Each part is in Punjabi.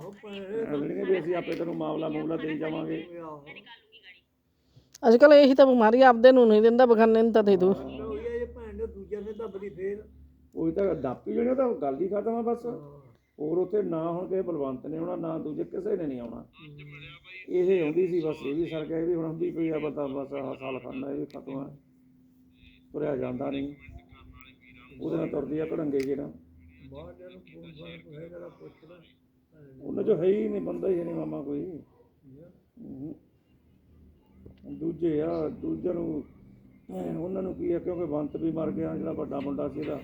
ਆਹੋ ਭੈਣ ਅਗਲੇ ਵੀ ਅਸੀਂ ਆਪੇ ਤੈਨੂੰ ਮਾਮਲਾ ਮੂਲਾ ਦੇ ਜਾਵਾਂਗੇ। ਆਹੋ ਅੱਜ ਕੱਲ ਇਹੀ ਤਾਂ ਬਿਮਾਰੀ ਆਪਦੇ ਨੂੰ ਨਹੀਂ ਦਿੰਦਾ ਬਖਾਨੇ ਨੂੰ ਤਾਂ ਦੇ ਦੋ। ਉਹ ਇਹ ਭੈਣ ਦੇ ਦੂਜੇ ਨੇ ਦੱਬਦੀ ਫੇਰ ਉਹੀ ਤਾਂ ਦਾਪੀ ਜਿਹੜੇ ਤਾਂ ਗੱਲ ਹੀ ਖਤਮ ਆ ਬਸ। ਹੋਰ ਉੱਥੇ ਨਾ ਹੁਣ ਕਿਸੇ ਬਲਵੰਤ ਨੇ ਆਉਣਾ ਨਾ ਦੂਜੇ ਕਿਸੇ ਨੇ ਨਹੀਂ ਆਉਣਾ। ਇਹ ਆਉਂਦੀ ਸੀ ਬਸ ਇਹ ਵੀ ਸਰ ਗਿਆ ਇਹ ਵੀ ਹੁਣ ਹੁੰਦੀ ਪਈ ਆ ਬਤਾ ਬਸ ਆਹ ਸਾਲ ਖਾਨਾ ਇਹ ਵੀ ਖਤਮ ਆ। ਤੁਰਿਆ ਜਾਂਦਾ ਨਹੀਂ। ਉਹਦੇ ਨਾਲ ਤੁਰਦੀ ਆ ਘੜੰਗੇ ਜਿਹੜਾ ਬਾਹਰ ਜਨ ਫੋਨ ਫਾਨ ਹੈਗਾ ਤਾਂ ਪੁੱਛਣਾ ਉਹਨਾਂ ਚੋਂ ਹੈ ਹੀ ਨਹੀਂ ਬੰਦਾ ਹੀ ਨਹੀਂ ਮਾਮਾ ਕੋਈ। ਦੂਜੇ ਆ ਦੂਜੇ ਨੂੰ ਐਂ ਉਹਨਾਂ ਨੂੰ ਕੀ ਆ ਕਿਉਂਕਿ ਬੰਤ ਵੀ ਮਰ ਗਿਆ ਜਿਹੜਾ ਵੱਡਾ ਮੁੰਡਾ ਸੀ ਇਹਦਾ।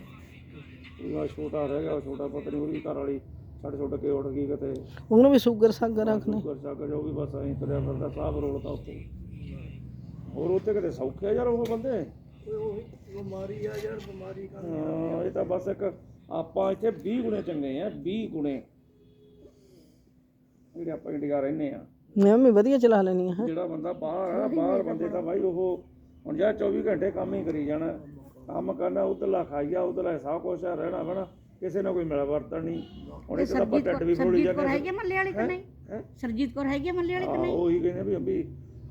ਉਹਦਾ ਛੋਟਾ ਰਹਿ ਗਿਆ ਉਹ ਛੋਟਾ ਪੁੱਤ ਨਹੀਂ ਉਹਦੀ ਘਰ ਵਾਲੀ ਛੱਡ ਛੁੱਟ ਕੇ ਉੱਠ ਗਈ ਕਿਤੇ। ਉਹਨੂੰ ਵੀ ਸ਼ੂਗਰ ਸਾਗਰ ਰੱਖਨੇ ਸ਼ੂਗਰ ਸ਼ਾਗਰ ਜੋ ਵੀ ਬਸ ਐਂ ਤੁਰਿਆ ਫਿਰਦਾ ਸਾਹ ਰੋਲਦਾ ਉੱਥੇ। ਹੋਰ ਉੱਥੇ ਕਿਤੇ ਸੌਖੇ ਯਾਰ ਉਹ ਬੰਦੇ? ਉਹ ਬਿਮਾਰੀ ਆ ਯਾਰ ਬਿਮਾਰੀ ਕਰ ਹਾਂ, ਇਹ ਤਾਂ ਬਸ ਇੱਕ ਆਪਾਂ ਇੱਥੇ 20 ਗੁਣੇ ਚੰਗੇ ਆ 20 ਗੁਣੇ। ਜਿਹੜੇ ਆਪਾਂ ਇੰਡੀਆ ਰਹਿੰਦੇ ਆ ਮੈਂ ਵੀ ਵਧੀਆ ਚਲਾ ਲੈਣੀ ਹੈ। ਜਿਹੜਾ ਬੰਦਾ ਬਾਹਰ ਆ ਬਾਹਰ ਬੰਦੇ ਤਾਂ ਭਾਈ ਉਹ ਹੁਣ ਜਿਹੜਾ 24 ਘੰਟੇ ਕੰਮ ਹੀ ਕਰੀ ਜਾਣਾ ਕੰਮ ਕਰਨਾ ਉਧਰਲਾ ਖਾਈਆ ਉਧਰਲਾ ਸਭ ਕੁਛ ਆ ਰਹਿਣਾ ਬਣਾ ਕਿਸੇ ਨਾਲ ਕੋਈ ਮਿਲ ਵਰਤਣ ਨਹੀਂ। ਹੁਣ ਇੱਥੇ ਤਾਂ ਆਪਾਂ ਟੱਟ ਵੀ ਫੋੜੀ ਸਰਜੀਤ ਕੌਰ ਜਾਂਦੇ ਹੈਗੀ ਆ ਮੱਲੇ ਵਾਲੀ ਕਿ ਨਹੀਂ? ਸਰਜੀਤ ਕੌਰ ਹੈਗੀ ਆ ਮੱਲੇ ਵਾਲੀ ਕਿ ਆ ਉਹੀ ਕਹਿੰਦੇ ਵੀ ਅੰਬੀ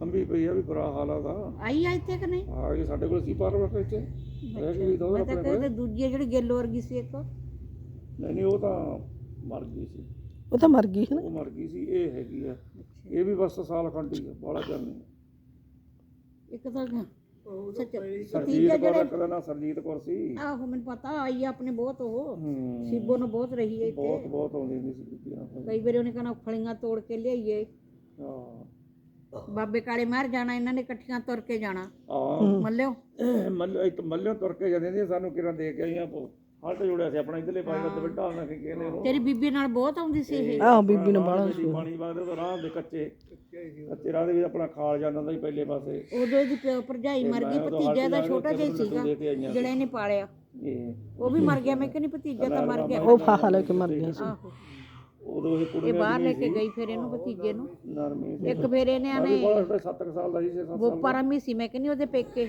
ਅੰਬੀ ਪਈ ਆ ਵੀ ਬੁਰਾ ਹਾਲ ਆ ਉਹਦਾ। ਆਈ ਆ ਇੱਥੇ ਕਿ ਨਹੀਂ? ਆ ਕੇ ਸਾਡੇ ਕੋਲ ਸੀ ਪਰ ਵਕਤ ਇੱਥੇ ਰਹਿ ਕੇ ਵੀ ਦੋ ਮੈਂ ਤਾਂ ਆਪਣੇ ਕਹਿੰਦੇ ਦੂਜੀ ਆ ਜਿਹੜੀ ਗਿੱਲ ਵਰਗੀ ਸੀ ਇੱਕ। ਨਹੀਂ ਨਹੀਂ ਉਹ ਤਾਂ ਮਰ ਗਈ ਸੀ। ਉਹ ਤਾਂ ਮਰ ਗਈ ਹੈ ਨਾ। ਉਹ ਮਰ ਗਈ ਸੀ ਇਹ ਹੈਗੀ ਆ। ਇਹ ਵੀ ਬਸ ਸਾਲ ਖੰਡੀ ਆ ਬਾਲਾ ਕਰਨੀ ਇੱਕ ਤਾਂ ਸੱਚ ਸਰਜੀਤ ਕੌਰ ਇੱਕ ਦਾ ਨਾਂ ਸਰਜੀਤ ਕੌਰ ਸੀ। ਆਹੋ ਮੈਨੂੰ ਪਤਾ ਆਈ ਆ ਆਪਣੇ ਬਹੁਤ ਉਹ। ਹੂੰ। ਸਿੱਬੋ ਨੂੰ ਬਹੁਤ ਰਹੀ ਹੈ ਇੱਥੇ। ਬਹੁਤ ਬਹੁਤ ਆਉਂਦੀ ਹੁੰਦੀ ਸੀ ਬੀਬੀਆਂ ਕਈ ਵਾਰੀ ਉਹਨੇ ਕਹਣਾ ਫਲੀਆਂ ਤੋੜ ਕੇ ਲਿਆਈਏ। ਹਾਂ। ਬਾਬੇ ਕਾਲੇ ਮਾਰ ਜਾਣਾ ਇਹਨਾਂ ਨੇ ਇਕੱਠੀਆਂ ਤੁਰ ਕੇ ਜਾਣਾ। ਆ ਮੱਲਿਓ। ਮੱਲ ਇੱਕ ਮੱਲਿਓ ਤੁਰ ਕੇ ਜਾਂਦੇ ਨੇ ਸਾਨੂੰ ਕਿਰਾਂ ਦੇ ਕੇ ਆਈਆਂ ਪੋ ਹਲਟ ਜੁੜਿਆ ਸੀ ਆਪਣਾ ਇਧਰਲੇ ਪਾਸੇ ਦਾ ਵੱਡਾ ਹੁੰਦਾ ਕਿ ਕਹਿੰਦੇ ਉਹ। ਤੇਰੀ ਬੀਬੀ ਨਾਲ ਬਹੁਤ ਆਉਂਦੀ ਸੀ ਇਹ। ਆਹੋ ਬੀਬੀ ਨੂੰ ਬਾਹਲਾ ਸੀ ਪਾਣੀ ਵਗਦੇ ਉਹ ਰਾਹ ਦੇ ਕੱਚੇ। ਕੱਚੇ ਰਾਹ ਦੇ ਵੀ ਆਪਣਾ ਖਾਲ ਜਾਂਦਾ ਹੁੰਦਾ ਸੀ ਪਹਿਲੇ ਪਾਸੇ। ਉਦੋਂ ਇਹਦੀ ਪਿਓ ਭਰਜਾਈ ਮਰ ਗਈ ਭਤੀਜਾ ਦਾ ਛੋਟਾ ਜਿਹਾ ਹੀ ਸੀਗਾ ਦੇ ਜਿਹੜਾ ਇਹਨੇ ਪਾਲਿਆ। ਇਹ। ਉਹ ਵੀ ਮਰ ਗਿਆ ਮੈਂ ਕਹਿੰਦੀ ਭਤੀਜਾ ਤਾਂ ਮਰ ਗਿਆ। ਉਹ ਫਾਹਾ ਲੈ ਕੇ ਮਰ ਗਿਆ ਸੀ। ਆਹੋ। ਉਦੋਂ ਇਹ ਕੁੜੀ ਇਹ ਬਾਹਰ ਲੈ ਕੇ ਗਈ ਫਿਰ ਇਹਨੂੰ ਭਤੀਜੇ ਨੂੰ। ਇੱਕ ਫਿਰ ਇਹਨੇ ਆਨੇ ਬੜਾ 7 ਸਾਲ ਦਾ ਸੀ 6 7 ਬੋਪਾਰਾ ਸੀ ਮੈਂ ਕਹਿੰਦੀ ਉਹਦੇ ਪੇਕੇ।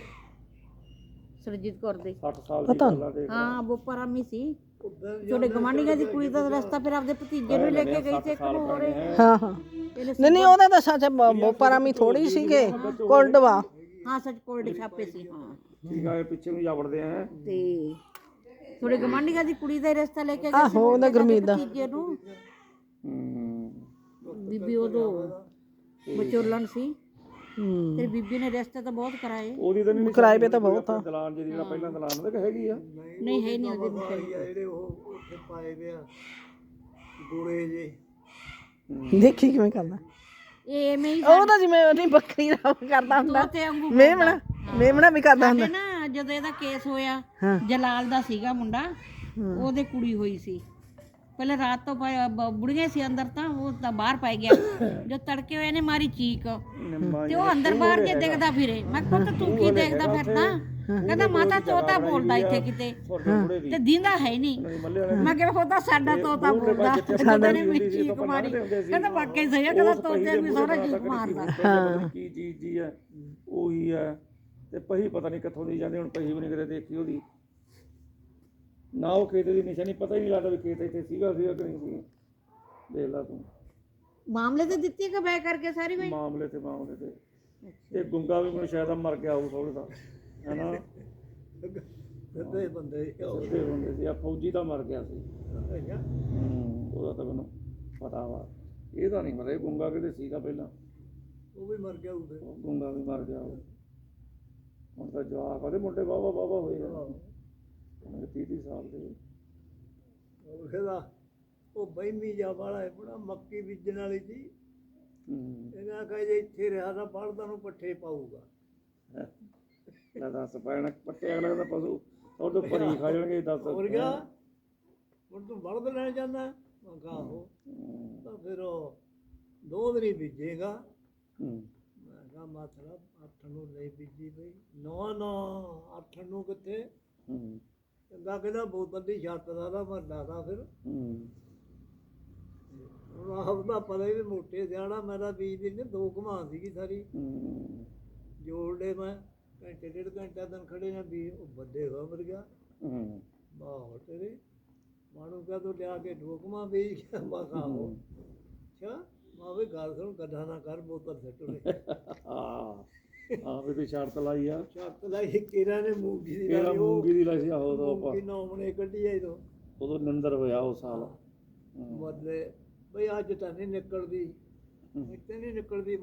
ਸਰਜੀਤ ਕੌਰ ਦੇ। 60 ਸਾਲ ਦੀ ਗੱਲ ਆ ਦੇ ਹਾਂ ਬੋਪਾਰਾ ਸੀ ਤੁਹਾਡੇ ਗਵਾਂਢੀਆਂ ਦੀ ਕੁੜੀ ਦਾ ਰਸਤਾ ਫਿਰ ਆਪਦੇ ਭਤੀਜੇ ਨੂੰ ਲੈ ਕੇ ਗਈ ਤੇ ਇੱਕ ਨੂੰ ਹੋਰ ਇਹ- ਹਾਂ ਹਾਂ। ਨਹੀਂ ਨਹੀਂ ਉਹਦੇ ਤਾਂ ਸੱਚ ਬੋਪਾਰਾਮੀ ਥੋੜੀ ਸੀਗੇ। ਕੋਲਡਵਾ। ਹਾਂ ਸੱਚ ਕੋਲਡ ਛਾਪੇ ਸੀ ਹਾਂ। ਠੀਕ ਆ ਇਹ ਪਿੱਛੇ ਨੂੰ ਜਾਵੜਦੇ ਆ। ਤੇ ਤੁਹਾਡੇ ਗਵਾਂਢੀਆਂ ਦੀ ਕੁੜੀ ਦਾ ਹੀ ਰਸਤਾ ਲੈ ਕੇ ਗਏ ਆਹੋ ਉਹਦਾ ਗੁਰਮੀਤ ਦਾ। ਭਤੀਜੇ ਨੂੰ। ਹੂੰ। ਬੀਬੀ ਉਦੋਂ ਵਿਚੋਲਣ ਸੀ। ਤੇਰੀ ਬੀਬੀ ਨੇ ਰਸਤੇ ਤਾਂ ਬਹੁਤ ਕਰਾਏ। ਉਹਦੀ ਤਾਂ ਨਹੀਂ ਕਿਰਾਏ ਪੇ ਤਾਂ ਬਹੁਤ ਆ। ਦਲਾਨ ਜਿਹੜੀ ਜਿਹੜਾ ਪਹਿਲਾਂ ਦਲਾਨ ਉਹਦੇ ਹੈਗੀ ਆ। ਨਹੀਂ ਹੈ ਨਹੀਂ ਉਹਦੇ ਆ ਜਿਹੜੇ ਉਹ ਉੱਥੇ ਪਾਏ ਵੇ ਆ ਗੋਲੇ ਜੇ। ਦੇਖੀ ਕਿਵੇਂ ਕਰਦਾ ਇਹ ਐਵੇਂ ਹੀ ਉਹ ਤਾਂ ਜਿਵੇਂ ਉਹਦੀ ਬੱਕਰੀ ਦਾ ਉਹ ਕਰਦਾ ਹੁੰਦਾ। ਤੇ ਵਾਂਗੂ ਮੇਮਣਾ ਮੇਮਣਾ ਵੀ ਕਰਦਾ ਹੁੰਦਾ। ਨਾ ਜਦੋਂ ਇਹਦਾ ਕੇਸ ਹੋਇਆ। ਜਲਾਲ ਦਾ ਸੀਗਾ ਮੁੰਡਾ ਉਹਦੇ ਕੁੜੀ ਹੋਈ ਸੀ। ਪਹਿਲੇ ਰਾਤ ਤੋਂ ਬ- ਬੁੜੀਆਂ ਸੀ ਅੰਦਰ ਤਾਂ ਉਹ ਤਾਂ ਬਾਹਰ ਪੈ ਗਿਆ। ਜਦ ਤੜਕੇ ਹੋਏ ਨੇ ਮਾਰੀ ਚੀਕ। ਤੇ ਉਹ ਅੰਦਰ ਬਾਹਰ ਜੇ ਦੇਖਦਾ ਫਿਰੇ। ਮੈਂ ਕਿਹਾ ਪੁੱਤ ਤੂੰ ਕੀ ਦੇਖਦਾ ਫਿਰਦਾ? ਕਹਿੰਦਾ ਮਾਤਾ ਤੋਤਾ ਬੋਲਦਾ ਇੱਥੇ ਕਿਤੇ। ਤੇ ਦਿੰਦਾ ਹੈ ਨਹੀਂ। ਮੈਂ ਕਿਹਾ ਉਹਦਾ ਸਾਡਾ ਤੋਤਾ ਬੋਲਦਾ। ਸਾਡਾ ਨੇ ਵੀ ਚੀਕ ਮਾਰੀ। ਕਹਿੰਦਾ ਵਾਕਈ ਸਹੀ ਹੈ ਕਹਿੰਦਾ ਤੋਤੇ ਵੀ ਸਾਰਾ ਚੀਕ ਮਾਰਦਾ। ਕੀ ਚੀਜ਼ ਜੀ ਆ ਉਹੀ ਆ। ਤੇ ਪਹੀ ਪਤਾ ਨਹੀਂ ਕਿੱਥੋਂ ਦੀ ਜਾਂਦੇ ਹੁਣ ਪਹੀ ਵੀ ਨਹੀਂ ਕਦੇ ਦੇਖੀ ਉਹਦੀ। ਨਾ ਉਹ ਖੇਤ ਦੀ ਨਿਸ਼ਾਨੀ ਪਤਾ ਹੀ ਨਹੀਂ ਲੱਗਦਾ ਵੀ ਖੇਤ ਇੱਥੇ ਸੀਗਾ ਸੀਗਾ ਕਿ ਨਹੀਂ ਸੀ ਦੇਖ ਲਾ ਤੂੰ। ਮਾਮਲੇ ਤੇ ਦਿੱਤੀ ਕਿ ਬੈ ਕਰਕੇ ਸਾਰੀ ਬਈ ਮਾਮਲੇ ਤੇ ਮਾਮਲੇ ਤੇ। ਤੇ ਗੁੰਗਾ ਵੀ ਮੈਨੂੰ ਸ਼ਾਇਦ ਆ ਮਰ ਗਿਆ ਹੋਊ ਥੋੜਾ ਦਾ ਹੈਨਾ ਸਿੱਧੇ ਬੰਦੇ ਸਿੱਧੇ ਹੁੰਦੇ ਸੀ ਆ ਫੌਜੀ ਦਾ ਮਰ ਗਿਆ ਸੀ। ਉਹਦਾ ਤਾਂ ਮੈਨੂੰ ਪਤਾ ਵਾ। ਇਹਦਾ ਨਹੀਂ ਪਤਾ ਇਹ ਗੁੰਗਾ ਕਿਤੇ ਸੀਗਾ ਪਹਿਲਾਂ। ਉਹ ਵੀ ਮਰ ਗਿਆ ਉਹਦੇ। ਉਹ ਗੁੰਗਾ ਵੀ ਮਰ ਗਿਆ ਉਹ। ਹੁਣ ਤਾਂ ਜਵਾਕ ਉਹਦੇ ਮੁੰਡੇ ਵਾਵਾ ਵਾਵਾ ਹੋਏ ਗਏ ਉਹਨੇ 30 30 ਸਾਲ ਦੇ ਉਹ ਕਹਿੰਦਾ ਉਹ ਬੈਮੀ ਜਾ ਵਾਲਾ ਹੈ ਬੜਾ ਮੱਕੀ ਬੀਜਣ ਵਾਲੀ ਸੀ। ਇਹਨਾਂ ਕਹੇ ਜੇ ਇੱਥੇ ਰਿਹਾ ਤਾਂ ਪੜਦਾ ਨੂੰ ਪੱਠੇ ਪਾਊਗਾ। ਲੈ ਦੱਸ ਪੈਣ ਪੱਟੇ ਅਗਲਾ ਦਾ ਪਸ਼ੂ ਉਹ ਤੋਂ ਪਰੀ ਖਾ ਜਾਣਗੇ ਦੱਸ। ਹੋਰ ਗਿਆ ਹੁਣ ਤੂੰ ਬਲਦ ਲੈਣ ਜਾਂਦਾ ਮੈਂ ਕਿਹਾ ਆਹੋ। ਹੂੰ, ਤਾਂ ਫਿਰ ਉਹ ਦੋ ਦਿਨ ਹੀ ਬੀਜੇਗਾ। ਹੂੰ, ਮੈਂ ਕਿਹਾ ਮਤਲਬ ਅੱਠ ਨੂੰ ਨਹੀਂ ਬੀਜੀ ਬਈ। ਨਾ ਨਾ ਅੱਠ ਨੂੰ ਕਿੱਥੇ? ਚੰਗਾ ਕਹਿੰਦਾ ਬਹੁਤ ਬੰਦੀ ਛੱਤ ਦਾ ਦਾ ਮਰਦਾ ਦਾ ਫਿਰ। ਹੂੰ, ਹੁਣ ਆਪਦਾ ਪਤਾ ਹੀ ਵੀ ਮੋਟੇ ਸਿਆਣਾ ਮੇਰਾ ਬੀਜ ਦਿਨ ਦੋ ਘੁਮਾ ਸੀਗੀ ਸਾਰੀ। ਹੂੰ, ਜੋੜ ਲੇ ਮੈਂ ਘੰਟੇ ਡੇਢ ਘੰਟਾ ਦਿਨ ਖੜੇ ਨਾ ਵੀ ਉਹ ਵੱਡੇ ਹੋ ਮਰ ਗਿਆ। ਹੂੰ, ਬਾਹਰ ਤੇਰੇ। ਮਾਣੂ ਕਾ ਤੋ ਲਿਆ ਕੇ ਢੋਕਮਾ ਵੇਚ ਗਿਆ ਮੈਂ ਕਿਹਾ ਆਹੋ। ਗੱਲ ਸੁਣ ਗੱਡਾ ਨਾ ਕਰ ਬੋਤਲ ਸੱਟ ਲੈ। ਹਾਂ ਆ ਵੀ ਤੇ ਸ਼ਰਤ ਲਾਈ ਆ। ਸ਼ਰਤ ਇਹ ਕਿਰਾ ਨੇ ਮੂੰਗੀ ਦੀ ਲਾਈ, ਉਹ ਮੂੰਗੀ ਦੀ ਲਾਈ ਸੀ ਆਹੋ ਉਦੋਂ ਆਪਾਂ ਮੂੰਗੀ ਨੌਮਣੇ ਕੱਢੀ ਆਈ ਤੋਂ ਉਦੋਂ ਨਿੰਦਰ ਹੋਇਆ ਉਹ ਸਾਲ। ਬਦਲੇ ਬਈ ਅੱਜ ਤਾਂ ਨਹੀਂ ਨਿਕਲਦੀ ਇੱਥੇ ਨਹੀਂ ਨਿਕਲਦੀ